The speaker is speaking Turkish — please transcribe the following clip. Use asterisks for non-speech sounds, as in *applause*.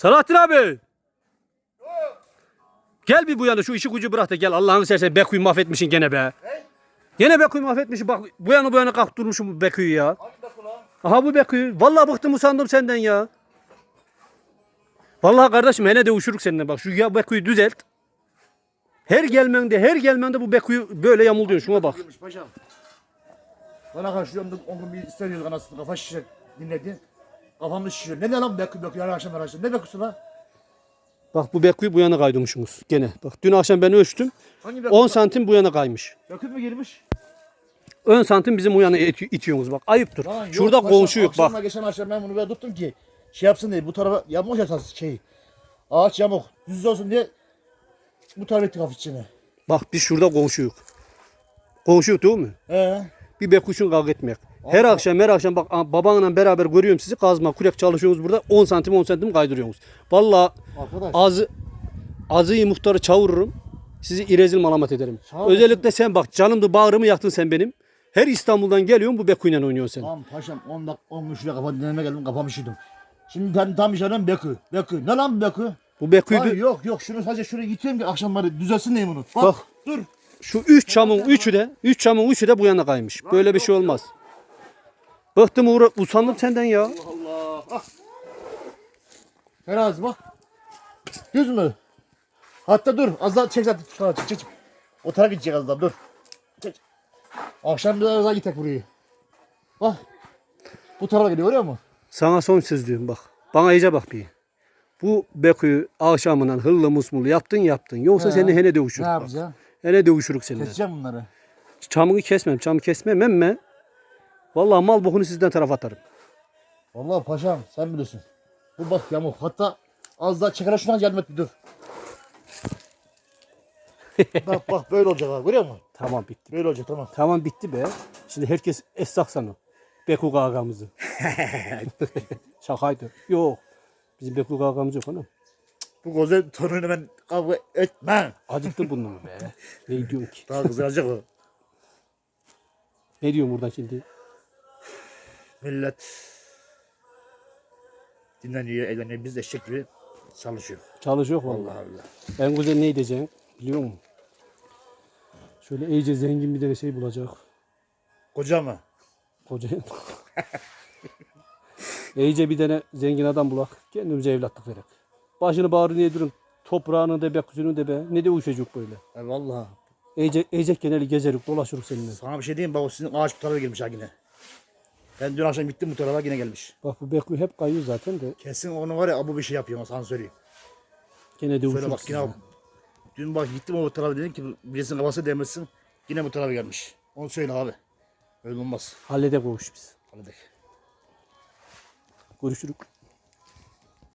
Salahattin abi. Gel bir bu yana şu işi gücü bırak da gel Allah'ını seversen Beku'yu mahvetmişsin gene be. Gene Beku'yu mahvetmişsin bak bu yana bu yana kalk durmuşum bu Beku'yu ya. Hangi lan? Aha bu Beku'yu. Vallahi bıktım usandım senden ya. Vallahi kardeşim hele de uçuruk seninle bak şu ya Beku'yu düzelt. Her gelmende her gelmende bu Beku'yu böyle yamulduyor şuna bak. Bana karşı on gün, on gün bir istemiyoruz anasını kafa şişir dinledi. Kafamı şişiyor. Ne ne lan bekü bekü yarın akşam akşam. Ne beküsü lan? Bak bu Beku'yu bu yana kaydırmışsınız gene. Bak dün akşam ben ölçtüm. Hangi bekü? 10 santim bu yana kaymış. Bekü mü girmiş? 10 santim bizim bu yana iti- itiyorsunuz bak. Ayıptır. Lan yok Şurada paşam, komşu yok akşamla bak. geçen akşam ben bunu böyle tuttum ki şey yapsın diye bu tarafa yamuk esas şey. Ağaç yamuk düz olsun diye bu tarafa ettik hafif içine. Bak biz şurada komşu yok. Komşu yok değil mi? Ee, Bir bekuşun kavga etmek. Her akşam her akşam bak babanla beraber görüyorum sizi kazma kurek çalışıyorsunuz burada 10 santim 10 santim kaydırıyorsunuz. Vallahi arkadaş. azı azıyı muhtarı çavururum. Sizi irezil malamat ederim. Sağ. Özellikle sen bak canımdı bağrımı yaktın sen benim. Her İstanbul'dan geliyorsun bu bekuyla oynuyorsun sen. Tamam paşam 10 dakika 10 gün şuraya kafa dinlemeye geldim kafamı üşüdüm. Şimdi ben tam işaretim Bekü. Bekü. Ne lan Bekü? Bu bekuyu Ay yok yok şunu sadece şuraya yiteyim ki akşamları düzelsin diye bunu. Bak, Bak. dur. şu üç çamın üçü de üç çamın üçü de bu yana kaymış. Böyle bir şey olmaz. Bıktım uğra usandım senden ya. Allah. Bak. Terazi bak. Düz mü? Hatta dur az daha çek zaten tutsana çek çek. O tarafa gidecek az daha dur. Çek. Akşam biraz daha gitek burayı. Bak. Bu tarafa gidiyor görüyor musun? Sana son söz diyorum bak. Bana iyice bak bir. Bu bekuyu akşamından hıllı musmulu yaptın yaptın. Yoksa He. seni hele Ne dövüşürük bak. yapacağım? Hele dövüşürük seninle. Keseceğim bunları. Çamını kesmem. Çamı kesmem emme. Vallahi mal bokunu sizden tarafa atarım. Vallahi paşam sen bilirsin. Bu bak yamuk. Hatta az daha çeker şuna yardım et dur. *laughs* bak bak böyle olacak abi görüyor musun? Tamam bitti. Böyle olacak tamam. Tamam bitti be. Şimdi herkes essak sanıyor. Beku gagamızı. *laughs* Şakaydı. Yok. Bizim Beku gagamız yok hanım. Bu göze torununu ben kavga etmem. Acıktı bunu be. *laughs* Ne diyorsun ki? Daha kızaracak o. Ne diyorsun buradan şimdi? Millet dinleniyor, eğleniyor. Biz de eşek gibi çalışıyor. Çalışıyor vallahi. Allah Allah. En güzel ne edeceksin biliyor musun? Şöyle iyice zengin bir tane şey bulacak. Koca mı? Koca. *laughs* iyice bir tane zengin adam bulak. Kendimize evlatlık verek. Başını bağrını yedirin. Toprağını da be, kuzunu da be. Ne de uyuşacak böyle. E vallahi. İyice, iyice geneli gezerik, dolaşırık seninle. Sana bir şey diyeyim bak o sizin ağaç bu tarafa gelmiş ha yine. Ben dün akşam gittim bu tarafa yine gelmiş. Bak bu Bekuy hep kayıyor zaten de. Kesin onu var ya bu bir şey yapıyor sana söyleyeyim. Gene de uçuruk bak yine dün bak gittim o tarafa dedim ki birisinin kafası değmesin. Yine bu tarafa gelmiş. Onu söyle abi. Öyle olmaz. Hallede kovuş biz. Hadi. Görüşürük.